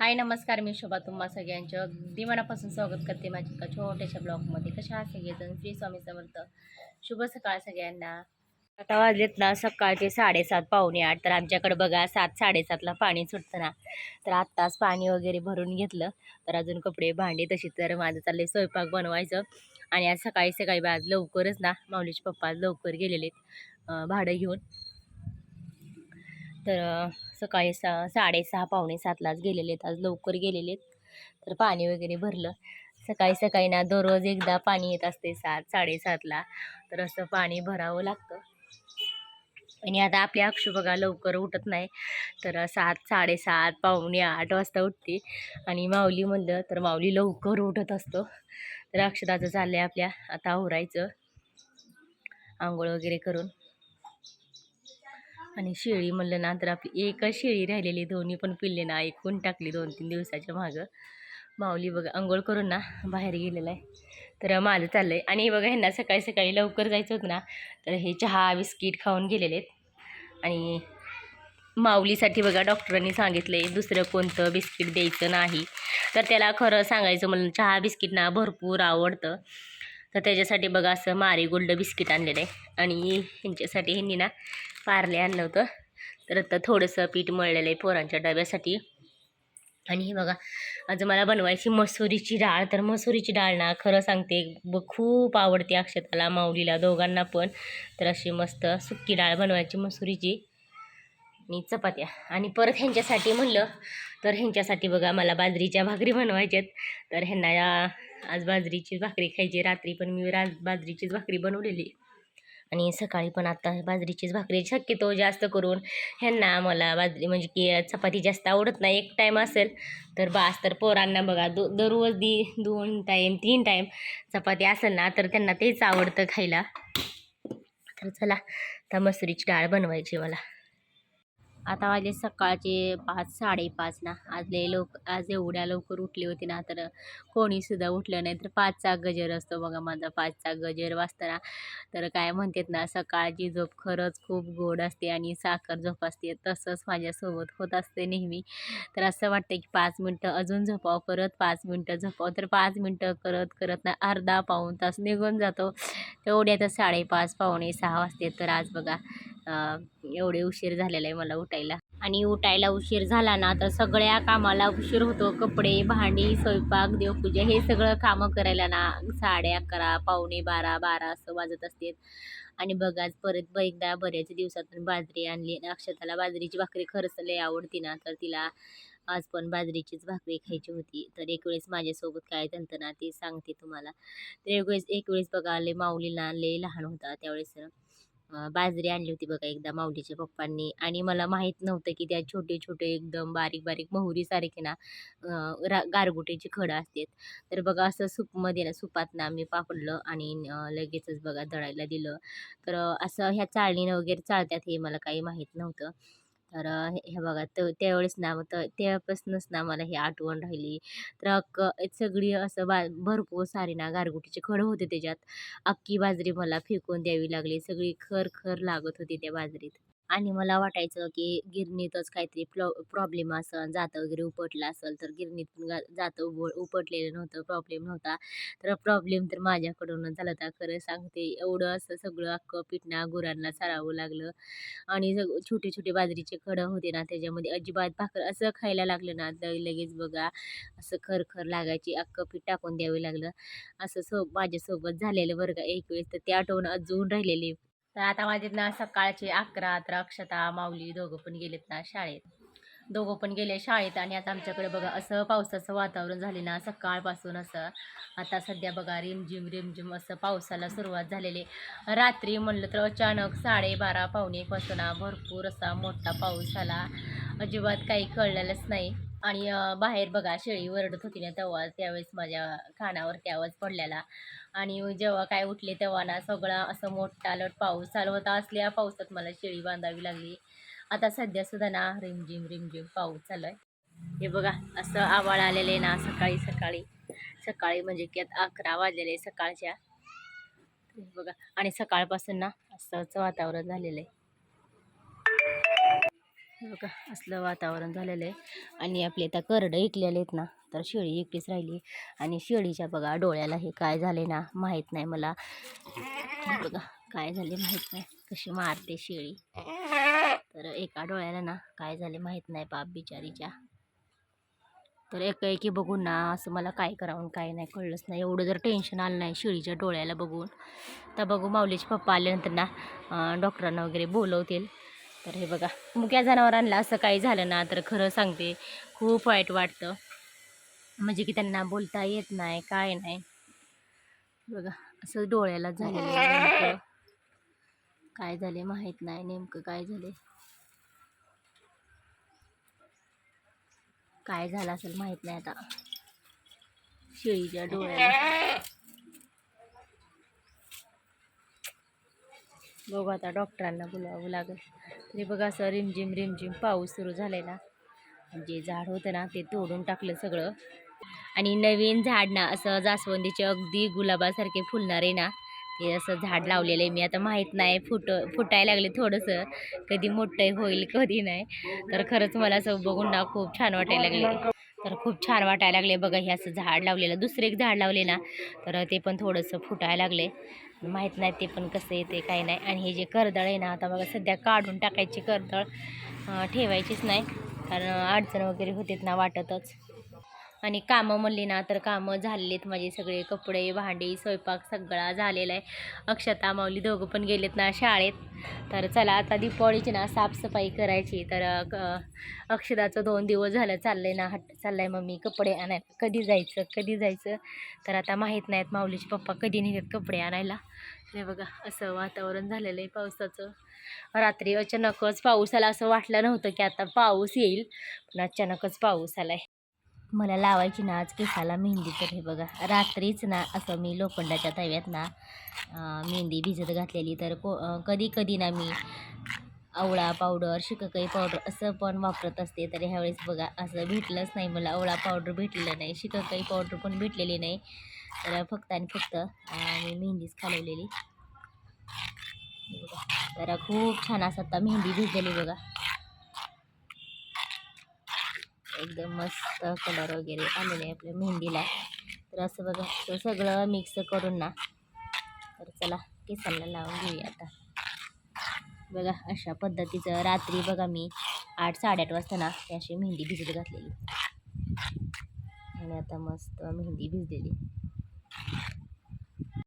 हाय नमस्कार मी शोभा तुम्हा सगळ्यांचं. अगदी मनापासून स्वागत करते माझ्या एका छोट्याशा ब्लॉगमध्ये. कशा आहात सगळेजण? श्री स्वामी समर्थ. शुभ सकाळ सगळ्यांना. आता वाजलेत ना सकाळचे साडेसात पावणे आठ. तर आमच्याकडे बघा सात साडेसातला पाणी सुटतं ना. तर आत्ताच पाणी वगैरे भरून घेतलं. तर अजून कपडे भांडे तशी तर माझं चाललंय स्वयंपाक बनवायचं. आणि आज सकाळी सकाळी आज लवकरच ना माऊलीचे पप्पा आज लवकर गेलेले आहेत भाडं घेऊन. तर सकाळी सा साडेसहा पावणे सातलाच गेलेले आहेत. आज लवकर गेलेले आहेत. तर पाणी वगैरे भरलं. सकाळी सकाळी ना दररोज एकदा पाणी येत असते सात साडेसातला. तर असं पाणी भरावं लागतं. आणि आता आपली अक्षू बघा लवकर उठत नाही. तर सात साडेसात पावणे आठ वाजता उठते. आणि माऊली म्हणलं तर माऊली लवकर उठत असतो. तर अक्षताचं चाललं आहे आपल्या आता आवरायचं. आंघोळ वगैरे करून. आणि शेळी म्हणलं ना तर आपली एकच शेळी राहिलेली दोन्ही पण पिल्ले ना ऐकून टाकली दोन तीन दिवसाच्या मागं. माऊली बघा आंघोळ करून ना बाहेर गेलेला आहे. तर माझं चाललं आहे आणि बघा ह्यांना सकाळी सकाळी लवकर जायचं होतं ना तर हे चहा बिस्किट खाऊन गेलेले आहेत. आणि माऊलीसाठी बघा डॉक्टरांनी सांगितलं आहे दुसरं कोणतं बिस्किट द्यायचं नाही. तर त्याला खरं सांगायचं म्हणून चहा बिस्किट ना भरपूर आवडतं. तर त्याच्यासाठी बघा असं मारी गोल्ड बिस्किट आणलेलं आहे. आणि ह्यांच्यासाठी ह्यांनी ना पार्ले आणलं होतं. तर आता थोडंसं पीठ मळलेलं आहे पोरांच्या डब्यासाठी. आणि हे बघा आज मला बनवायची मसुरीची डाळ. तर मसुरीची डाळ ना खरं सांगते ब खूप आवडते अक्षताला माऊलीला दोघांना पण. तर अशी मस्त सुक्की डाळ बनवायची मसुरीची. आणि चपात्या. आणि परत ह्यांच्यासाठी म्हणलं तर ह्यांच्यासाठी बघा मला बाजरीच्या भाकरी बनवायच्यात. तर ह्यांना या- आज बाजरीचीच भाकरी खायची रात्री पण मी राज बाजरीचीच भाकरी बनवलेली आणि सकाळी पण आता बाजरीचीच भाकरी शक्यतो जास्त करून ह्यांना मला बाजरी म्हणजे की चपाती जास्त आवडत नाही. एक टाईम असेल तर बास तर पोरांना बघा दो दररोज दी दोन टाईम तीन टाईम चपाती असेल ना तर त्यांना तेच आवडतं खायला. तर चला आता मसुरीची डाळ बनवायची मला. आता वाजले सकाळचे पाच साडेपाच ना. आजले लोक आज एवढ्या लवकर उठले होते ना तर कोणीसुद्धा उठलं नाही. तर पाचचा गजर असतो बघा माझा पाचचा गजर वाजताना. तर काय म्हणतात ना सकाळची झोप खरंच खूप गोड असते आणि साखर झोप असते. तसंच माझ्यासोबत होत असते नेहमी. तर असं वाटतं की पाच मिनटं अजून झोपाव परत पाच मिनटं झोपाव. तर पाच मिनटं करत करत ना अर्धा पाऊण तास निघून जातो. तेवढ्या तर साडेपाच पावणे सहा वाजते तर आज बघा एवढे उशीर झालेला आहे मला उठायला. आणि उठायला उशीर झाला ना तर सगळ्या कामाला उशीर होतो. कपडे भांडी स्वयंपाक देवपूजा हे सगळं कामं करायला ना साडे अकरा पावणे बारा बारा असं वाजत असते आणि बघा आज परत ब एकदा बऱ्याच दिवसातून बाजरी आणली. आणि अक्षताला बाजरीची भाकरी खरंच लय आवडती ना तर तिला आज पण बाजरीचीच भाकरी खायची होती. तर एक वेळेस माझ्यासोबत काय झालं ना ते सांगते तुम्हाला. तर एक वेळेस एक वेळेस बघा लय माऊलीला लय लहान होता त्यावेळेस. बाजरी आणली होती बघा एकदा माऊलीच्या पप्पांनी आणि मला माहीत नव्हतं की त्या छोटे छोटे एकदम बारीक बारीक मोहरीसारखे ना रा गारगुटीची खडं असतात. तर बघा असं सूपमध्ये ना सूपात ना आम्ही पापडलं आणि लगेचच बघा दळायला दिलं. तर असं ह्या चाळणीनं वगैरे चालतात हे मला काही माहीत नव्हतं. तर हे बघा तर त्यावेळेस ना मग तर त्यापासूनच ना मला ही आठवण राहिली. तर अक्क सगळी असं बा भरपूर सारी ना गारगुटीचे खडं होते त्याच्यात. अख्खी बाजरी मला फेकून द्यावी लागली. सगळी खर खर लागत होती त्या बाजरीत. आणि मला वाटायचं की गिरणीतच काहीतरी प्रॉ प्रॉब्लेम असं जातं वगैरे उपटलं असेल तर गिरणीतून जातं उभ उपटलेलं नव्हतं प्रॉब्लेम नव्हता. तर प्रॉब्लेम तर माझ्याकडूनच झाला होता. खरं सांगते एवढं असं सगळं अख्खं पिटणा गुरांना सारावं लागलं. आणि सग छोटे छोटे बाजरीचे खडं होते ना त्याच्यामध्ये अजिबात भाकर असं खायला लागलं ना लगेच बघा असं खरखर लागायची अख्खं पीठ टाकून द्यावं लागलं. असं सो माझ्यासोबत झालेलं बरं का एक वेळेस तर ते आठवण अजून राहिलेली. तर आता माझे ना सकाळचे अकरा तर अक्षता माऊली दोघं पण गेलेत ना शाळेत. दोघं पण गेले शाळेत आणि आता आमच्याकडे बघा असं पावसाचं वातावरण झाले ना सकाळपासून असं. आता सध्या बघा रिमझिम रिमझिम असं पावसाला सुरुवात झालेली आहे. रात्री म्हणलं तर अचानक साडेबारा पावणे भरपूर असा मोठा पाऊस आला. अजिबात काही कळलेलंच नाही. आणि बाहेर बघा शेळी वरडत होती ना तेव्हा त्यावेळेस माझ्या कानावर आवाज पडलेला. आणि जेव्हा काय उठले तेव्हा ना सगळा असं मोठा लट पाऊस चालू होता. असल्या पावसात मला शेळी बांधावी लागली. आता सध्या सुद्धा ना रिमझिम रिमझिम पाऊस चालू आहे हे बघा असं आवाळ आलेले ना सकाळी सकाळी. सकाळी म्हणजे की आता अकरा वाजलेले सकाळच्या. बघा आणि सकाळपासून ना असंच वातावरण झालेलं आहे. बघा असलं वातावरण झालेलं आहे. आणि आपले आता करडं इकलेले आहेत ना तर शेळी एकटीच राहिली. आणि शेळीच्या बघा डोळ्याला हे काय झाले ना माहीत नाही मला. बघा काय झाले माहीत नाही. कशी मारते शेळी. तर एका डोळ्याला ना काय झाले माहीत नाही बाप बिचारीच्या. तर एकाएकी बघून ना असं मला काय करावं काय नाही कळलंच नाही. एवढं जर टेन्शन आलं नाही शेळीच्या डोळ्याला बघून. तर बघू माऊलीचे पप्पा आल्यानंतर ना डॉक्टरांना वगैरे बोलवतील. तर हे बघा मुक्या जनावरांना असं काही झालं ना तर खरं सांगते खूप वाईट वाटतं. म्हणजे की त्यांना बोलता येत नाही काय नाही. बघा असं डोळ्याला झालेलं काय झाले माहीत नाही नेमकं काय झाले. काय झालं असेल माहीत नाही आता. शेळीच्या डोळ्याला. बघू आता डॉक्टरांना बोलावं लागेल. तरी बघा असं रिमझिम रिमझिम पाऊस सुरू झालाय ना. जे झाड होतं ना ते तोडून टाकलं सगळं. आणि नवीन झाड ना असं जास्वंदीचे अगदी गुलाबासारखे फुलणारे ना ते असं झाड लावलेलं आहे. मी आता माहीत नाही फुट फुटायला लागले थोडंसं. कधी मोठं होईल कधी नाही. तर खरंच मला असं बघून ना खूप छान वाटायला लागले. तर खूप छान वाटायला लागले. बघा हे असं झाड लावलेलं. दुसरं एक झाड लावले ना तर ते पण थोडंसं फुटायला लागले. माहीत नाही ते पण कसं येते काय नाही. आणि हे जे कर्दळ आहे ना आता बघा सध्या काढून टाकायची कर्दळ ठेवायचीच नाही. कारण अडचण वगैरे होतेत ना वाटतच. आणि कामं म्हणली ना तर कामं झालेत माझे सगळे. कपडे भांडी स्वयंपाक सगळा झालेला आहे. अक्षता माऊली दोघं पण गेलेत ना शाळेत. तर चला आता दीपावळीची ना साफसफाई करायची. तर अ, अक्षताचं दोन दिवस झालं चाललंय ना हट चाललंय मम्मी कपडे आणायला. कधी जायचं कधी जायचं? तर आता माहीत नाहीत माऊलीचे पप्पा कधी निघत कपडे आणायला. हे बघा असं वातावरण झालेलं आहे पावसाचं. रात्री अचानकच पाऊस आला असं वाटलं नव्हतं की आता पाऊस येईल. पण अचानकच पाऊस आलाय. मला लावायची ना आज केसाला मेहंदी तर हे बघा. रात्रीच ना असं मी लोखंडाच्या तव्यात ना मेहंदी भिजत घातलेली. तर को कधी कधी ना मी आवळा पावडर शिककाई पावडर असं पण वापरत असते. तर ह्यावेळेस बघा असं भेटलंच नाही मला. आवळा पावडर भेटलेलं नाही शिककाई पावडर पण भेटलेली नाही. तर फक्त आणि फक्त मी मेहंदीच खालवलेली. बघा. तर खूप छान असं आता मेहंदी भिजलेली बघा. एकदम मस्त कलर वगैरे आलेले आहे आपल्या मेहंदीला. तर असं बघा तो सगळं मिक्स करून ना. तर चला केसांना लावून घेऊया आता. बघा अशा पद्धतीचं रात्री बघा मी आठ साडेआठ वाजता ना ती अशी मेहंदी भिजत घातलेली. आणि आता मस्त मेहंदी भिजलेली.